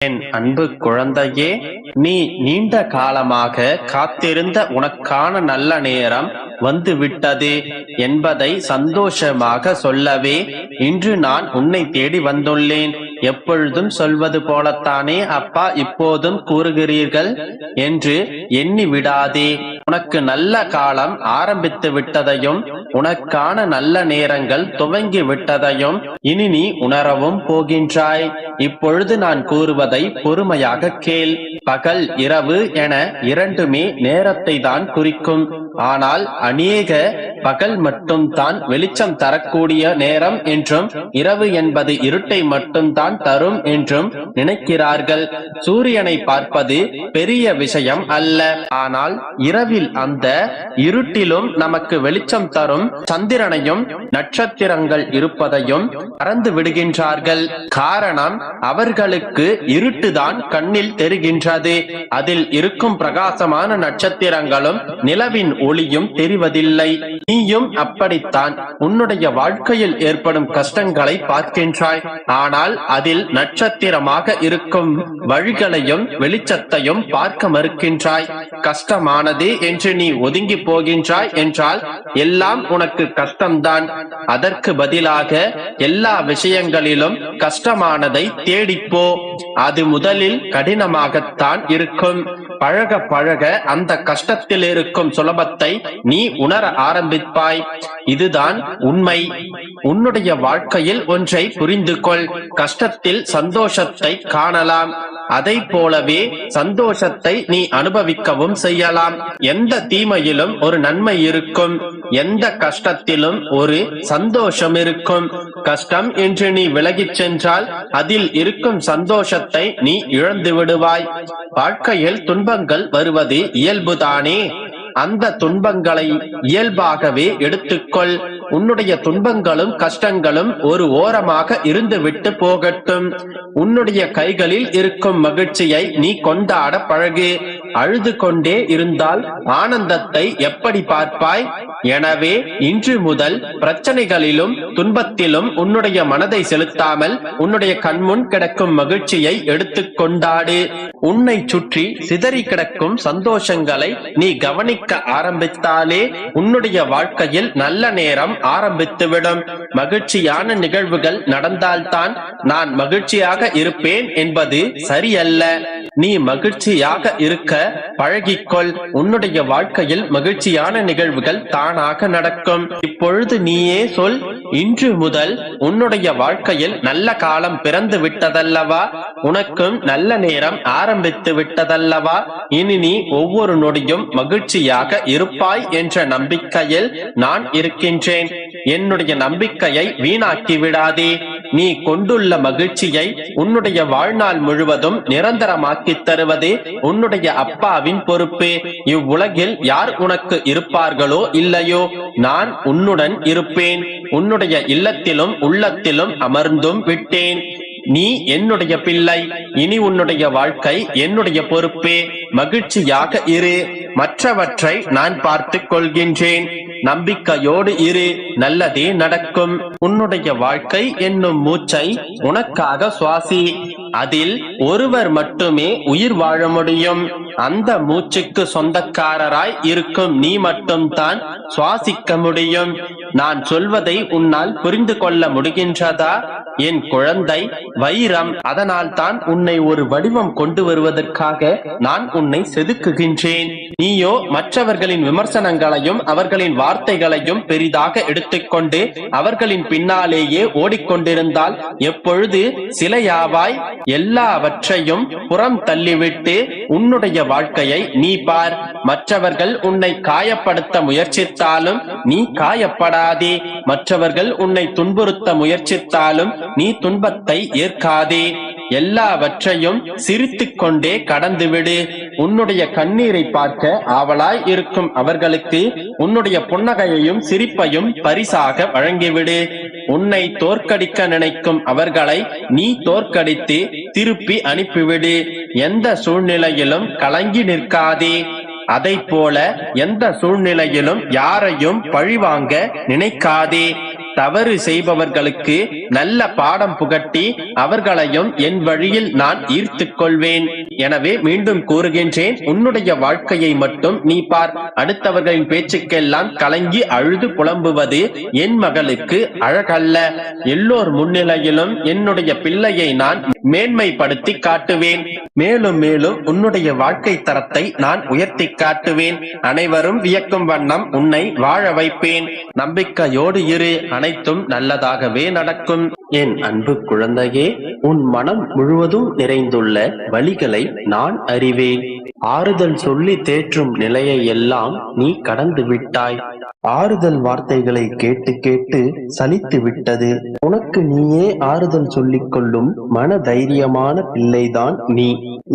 என் அன்பு குழந்தையே நீ நீண்ட காலமாக காத்திருந்த உனக்கான நல்ல நேரம் வந்து விட்டது என்பதை சந்தோஷமாக சொல்லவே இன்று நான் உன்னை தேடி வந்துள்ளேன். எப்பொழுதும் சொல்வது போலத்தானே அப்பா இப்போதும் கூறுகிறீர்கள் என்று எண்ணி விடாதே. உனக்கு நல்ல காலம் ஆரம்பித்து விட்டதையும் உனக்கான நல்ல நேரங்கள் துவங்கி விட்டதையும் இனி நீ உணரவும் போகின்றாய். இப்பொழுது நான் கூறுவதை பொறுமையாக கேள். பகல் இரவு என இரண்டுமே நேரத்தை தான் குறிக்கும். ஆனால் அநேக பகல் மட்டும் தான் வெளிச்சம் தரக்கூடிய நேரம் என்றும் இரவு என்பது இருட்டை மட்டும் தான் தரும் என்றும் நினைக்கிறார்கள். சூரியனை பார்ப்பது பெரிய விஷயம் அல்ல. ஆனால் இரவில் அந்த இருட்டிலும் நமக்கு வெளிச்சம் தரும் சந்திரனையும் நட்சத்திரங்கள் இருப்பதையும் மறந்து விடுகின்றார்கள். காரணம் அவர்களுக்கு இருட்டுதான் கண்ணில் தெரிகின்றது. அதில் இருக்கும் பிரகாசமான நட்சத்திரங்களும் நிலவின் ஒளியும் தெரிவதில்லை. நீயும் அப்படித்தான். உன்னுடைய வாழ்க்கையில் ஏற்படும் கஷ்டங்களை பார்க்கின்றாய். ஆனால் அதில் நட்சத்திரமாக இருக்கும் வழிகளையும் வெளிச்சத்தையும் பார்க்க மறுக்கின்றாய். கஷ்டமானது என்று நீ ஒதுங்கி போகின்றாய் என்றால் எல்லாம் உனக்கு கஷ்டம்தான். அதற்கு பதிலாக எல்லா விஷயங்களிலும் கஷ்டமானதை தேடிப்போ அது முதலில் கடினமாகத்தான் இருக்கும். பழக பழக அந்த கஷ்டத்தில் இருக்கும் சுலபத்தை நீ உணர ஆரம்பிப்பாய். இதுதான் உண்மை. உன்னுடைய வாழ்க்கையில் ஒன்றை புரிந்து கொள் கஷ்டத்தில் சந்தோஷத்தை காணலாம். அதை போலவே சந்தோஷத்தை நீ அனுபவிக்கவும் செய்யலாம். எந்த தீமையிலும் ஒரு நன்மை இருக்கும். எந்த கஷ்டத்திலும் ஒரு சந்தோஷம் இருக்கும். கஷ்டம் என்று நீ விலகிச் சென்றால் அதில் இருக்கும் சந்தோஷத்தை நீ இழந்து விடுவாய். வாழ்க்கையில் துன்பங்கள் வருவது இயல்புதானே. அந்த துன்பங்களை இயல்பாகவே எடுத்துக்கொள். உன்னுடைய துன்பங்களும் கஷ்டங்களும் ஒரு ஓரமாக இருந்து விட்டு போகட்டும். உன்னுடைய கைகளில் இருக்கும் மகிழ்ச்சியை நீ கொண்டாட பழகு. அழுது கொண்டே இருந்தால் ஆனந்தத்தை எப்படி பார்ப்பாய்? எனவே இன்று முதல் பிரச்சனைகளிலும் துன்பத்திலும் உன்னுடைய மனதை செலுத்தாமல் உன்னுடைய கண்முன் கிடக்கும் மகிழ்ச்சியை எடுத்துக் கொண்டாடு. உன்னை சுற்றி சிதறி கிடக்கும் சந்தோஷங்களை நீ கவனிக்க ஆரம்பித்தாலே உன்னுடைய வாழ்க்கையில் நல்ல நேரம் ஆரம்பித்துவிடும். மகிழ்ச்சியான நிகழ்வுகள் நடந்தால்தான் நான் மகிழ்ச்சியாக இருப்பேன் என்பது சரியல்ல. நீ மகிழ்ச்சியாக இருக்க பழகிக்கொள். உன்னுடைய வாழ்க்கையில் மகிழ்ச்சியான நிகழ்வுகள் தானாக நடக்கும். இப்பொழுது நீயே சொல் இன்று முதல் உன்னுடைய வாழ்க்கையில் நல்ல காலம் பிறந்து விட்டதல்லவா? உனக்கும் நல்ல நேரம் ஆரம்பித்து விட்டதல்லவா? இனி நீ ஒவ்வொரு நொடியும் மகிழ்ச்சியாக இருப்பாய் என்ற நம்பிக்கையில் நான் இருக்கின்றேன். என்னுடைய நம்பிக்கையை வீணாக்கி விடாதே. நீ கொண்டுள்ள மகிழ்ச்சியை உன்னுடைய வாழ்நாள் முழுவதும் நிரந்தரமாக்கி தருவதே உன்னுடைய அப்பாவின் பொறுப்பு. இவ்வுலகில் யார் உனக்கு இருப்பார்களோ இல்லையோ நான் உன்னுடன் இருப்பேன். உன்னுடைய இல்லத்திலும் உள்ளத்திலும் அமர்ந்தும் விட்டேன். நீ என்னுடைய பிள்ளை. இனி உன்னுடைய வாழ்க்கை என்னுடைய பொறுப்பே. மகிழ்ச்சியாக இரு. மற்றவற்றை நான் பார்த்துக் கொள்கின்றேன். நம்பிக்கையோடு இரு நல்லதே நடக்கும். உன்னுடைய வாழ்க்கை என்னும் மூச்சை உனக்காக சுவாசி. அதில் ஒருவர் மட்டுமே உயிர் வாழ முடியும். அந்த மூச்சுக்கு சொந்தக்காரராய் இருக்கும் நீ மட்டும்தான் சுவாசிக்க முடியும். நான் சொல்வதை உன்னால் புரிந்து கொள்ள முடிகின்றதா? என் குழந்தை வைரம் அதனால் தான் உன்னை ஒரு வடிவம் கொண்டு வருவதற்காக நான் உன்னை செதுக்குகின்றேன். நீயோ மற்றவர்களின் விமர்சனங்களையும் அவர்களின் வார்த்தைகளையும் பெரிதாக எடுத்துக்கொண்டு அவர்களின் பின்னாலேயே ஓடிக்கொண்டிருந்தால் எப்பொழுது சிலையாவாய் எல்லாவற்றையும் புறம் தள்ளிவிட்டு உன்னுடைய வாழ்க்கையை நீ பார். மற்றவர்கள் உன்னை காயப்படுத்த முயற்சித்தாலும் நீ காயப்படாதே. மற்றவர்கள் உன்னை துன்புறுத்த முயற்சித்தாலும் நீ துன்பத்தை ஏற்காதே. எல்லாவற்றையும் சிரித்துக் கொண்டே கடந்துவிடு. உன்னுடைய கண்ணீரை பார்க்க ஆவலாய் இருக்கும் அவர்களுக்கு உன்னுடைய புன்னகையையும் சிரிப்பையும் பரிசாக வழங்கிவிடு. உன்னை தோற்கடிக்க நினைக்கும் அவர்களை நீ தோற்கடித்து திருப்பி அனுப்பிவிடு. எந்த சூழ்நிலையிலும் கலங்கி நிற்காதே. அதை போல எந்த சூழ்நிலையிலும் யாரையும் பழிவாங்க நினைக்காதே. தவறு செய்பவர்களுக்கு நல்ல பாடம் புகட்டி அவர்களையும் என் வழியில் நான் ஈர்த்துக் கொள்வேன் எனவே மீண்டும் கூறுகின்றேன் உன்னுடைய வாழ்க்கையை மட்டும் நீ பார். அடுத்தவர்களின் பேச்சுக்கெல்லாம் கலங்கி அழுது புலம்புவது என் மகளுக்கு அழகல்ல. எல்லோர் முன்னிலையிலும் என்னுடைய பிள்ளையை நான் மேன்மைப்படுத்தி காட்டுவேன். மேலும் மேலும் உன்னுடைய வாழ்க்கை தரத்தை நான் உயர்த்தி காட்டுவேன். அனைவரும் வியக்கும் வண்ணம் உன்னை வாழ வைப்பேன். நம்பிக்கையோடு இரு அனை அனைத்தும் நல்லதாகவே நடக்கும். என் அன்பு குழந்தையே உன் மனம் முழுவதும் நிறைந்துள்ள வழிகளை நான் அறிவேன். ஆறுதல் சொல்லி தேற்றும் நிலையை எல்லாம் நீ கடந்து விட்டாய். ஆறுதல் வார்த்தைகளை கேட்டு கேட்டு சலித்து விட்டது. உனக்கு நீயே ஆறுதல் சொல்லிக் கொள்ளும் மன தைரியமான பிள்ளைதான் நீ.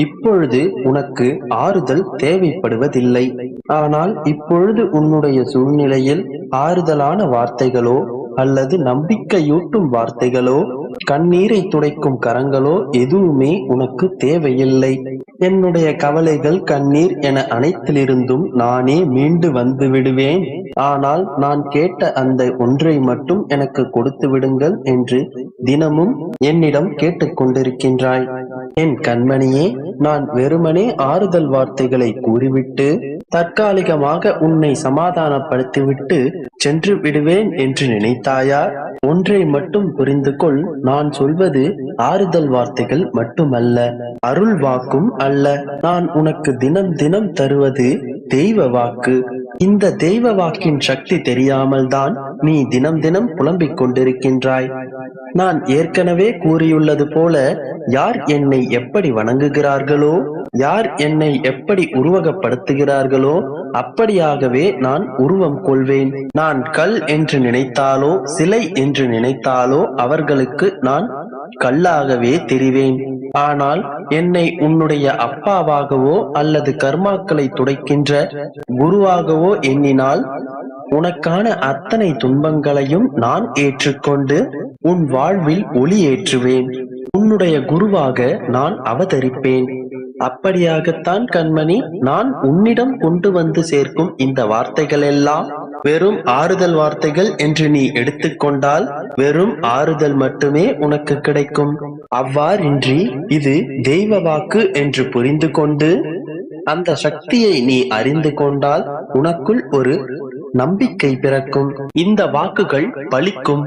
இப்பொழுது உனக்கு ஆறுதல் தேவைப்படுவதில்லை. ஆனால் இப்பொழுது உன்னுடைய சூழ்நிலையில் ஆறுதலான வார்த்தைகளோ அல்லது நம்பிக்கையூட்டும் வார்த்தைகளோ கண்ணீரை துடைக்கும் கரங்களோ எதுவுமே உனக்கு தேவையில்லை. என்னுடைய கவலைகள் கண்ணீர் என அனைத்திலிருந்தும் நானே மீண்டு வந்து விடுவேன். ஆனால் நான் கேட்ட அந்த ஒன்றை மட்டும் எனக்கு கொடுத்து விடுங்கள் என்று தினமும் என்னிடம் கேட்டுக்கொண்டிருக்கின்றாய் என் கண்மணியே நான் வெறுமனே ஆறுதல் வார்த்தைகளை கூறிவிட்டு தற்காலிகமாக உன்னை சமாதானப்படுத்திவிட்டு சென்று விடுவேன் என்று நினைத்தாயா? ஒன்றை மட்டும் புரிந்து கொள் நான் சொல்வது ஆறுதல் வார்த்தைகள் மட்டுமல்ல அருள் வாக்கும் அல்ல. நான் உனக்கு தினம் தினம் தருவது தெய்வ வாக்கு. இந்த தெய்வ வாக்கின் சக்தி தெரியாமல் தான் நீ தினம் தினம் புலம்பிக் கொண்டிருக்கின்றாய். நான் ஏற்கனவே கூறியுள்ளது போல யார் என்னை எப்படி வணங்குகிறார்களோ யார் என்னை எப்படி உருவகப்படுத்துகிறார்களோ அப்படியாகவே நான் உருவம் கொள்வேன். நான் கல் என்று நினைத்தாலோ சிலை என்று நினைத்தாலோ அவர்களுக்கு நான் கல்லாகவே தெரிவேன். ஆனால் என்னை உன்னுடைய அப்பாவாகவோ அல்லது கர்மாக்களை துடைக்கின்ற குருவாகவோ எண்ணினால் உனக்கான அத்தனை துன்பங்களையும் நான் ஏற்றுக்கொண்டு உன் வாழ்வில் ஒளி ஏற்றுவேன். உன்னுடைய குருவாக நான் அவதரிப்பேன். அப்படியாகத்தான் கண்மணி நான் உன்னிடம் கொண்டு வந்து சேர்க்கும் இந்த வார்த்தைகள் எல்லாம் வெறும் ஆறுதல் வார்த்தைகள் என்று நீ எடுத்துக்கொண்டால் வெறும் ஆறுதல் மட்டுமே உனக்கு கிடைக்கும். அவ்வாறின்றி இது தெய்வ வாக்கு என்று புரிந்து கொண்டு அந்த சக்தியை நீ அறிந்து கொண்டால் உனக்குள் ஒரு நம்பிக்கை பிறக்கும். இந்த வாக்குகள் பலிக்கும்.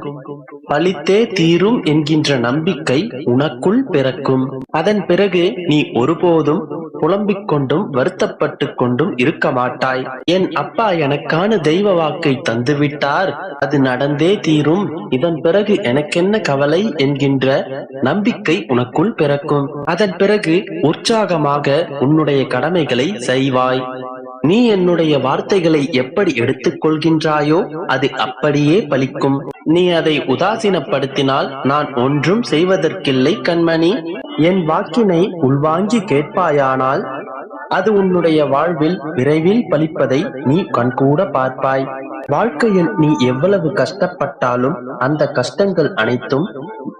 பழித்தே தீரும் என்கின்ற நம்பிக்கை உனக்குள் பிறக்கும். அதன் பிறகு நீ ஒருபோதும் புலம்பிக் கொண்டும் வருத்தப்பட்டு கொண்டும் இருக்க மாட்டாய். என் அப்பா எனக்கான தெய்வ வாக்கை தந்துவிட்டார். அது நடந்தே தீரும். இதன் பிறகு எனக்கென்ன கவலை என்கின்ற நம்பிக்கை உனக்குள் பிறக்கும். அதன் பிறகு உற்சாகமாக உன்னுடைய கடமைகளை செய்வாய். நீ என்னுடைய வார்த்தைகளை எப்படி எடுத்துக் கொள்கின்றாயோ அது அப்படியே பலிக்கும். நீ அதை உதாசீனப்படுத்தினால் நான் ஒன்றும் செய்வதற்கில்லை கண்மணி. என் வாக்கினை உள்வாங்கி கேட்பாயானால் அது உன்னுடைய வாழ்வில் விரைவில் பலிப்பதை நீ கண்கூட பார்ப்பாய். வாழ்க்கையில் நீ எவ்வளவு கஷ்டப்பட்டாலும் அந்த கஷ்டங்கள் அனைத்தும்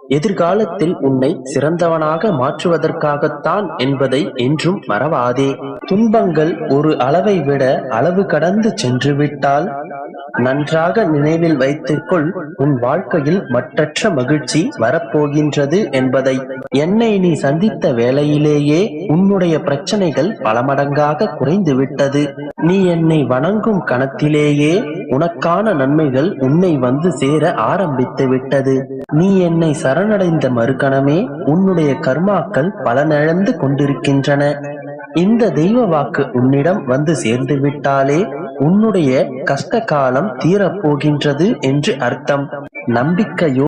எதிர்காலத்தில் உன்னை சிறந்தவனாக மாற்றுவதற்காகத்தான் என்பதை என்றும் மறவாதே. துன்பங்கள் ஒரு அளவை விட அளவு கடந்து சென்று விட்டால் நன்றாக நினைவில் வைத்துக்கொள் உன் வாழ்க்கையில் மற்றற்ற மகிழ்ச்சி வரப்போகின்றது என்பதை. என்னை நீ சந்தித்த வேளையிலேயே உன்னுடைய பிரச்சனைகள் பல மடங்காக குறைந்து விட்டது நீ என்னை வணங்கும் கணத்திலேயே உனக்கான நன்மைகள் உன்னை வந்து சேர ஆரம்பித்து விட்டது நீ என்னை சரணடைந்த மறுகணமே உன்னுடைய கர்மாக்கள் பலனிழந்து கொண்டிருக்கின்றன. இந்த தெய்வ வாக்கு உன்னிடம் வந்து சேர்ந்து விட்டாலே உன்னுடைய கஷ்ட காலம் தீரப்போகின்றது என்று அர்த்தம். நம்பிக்கையோ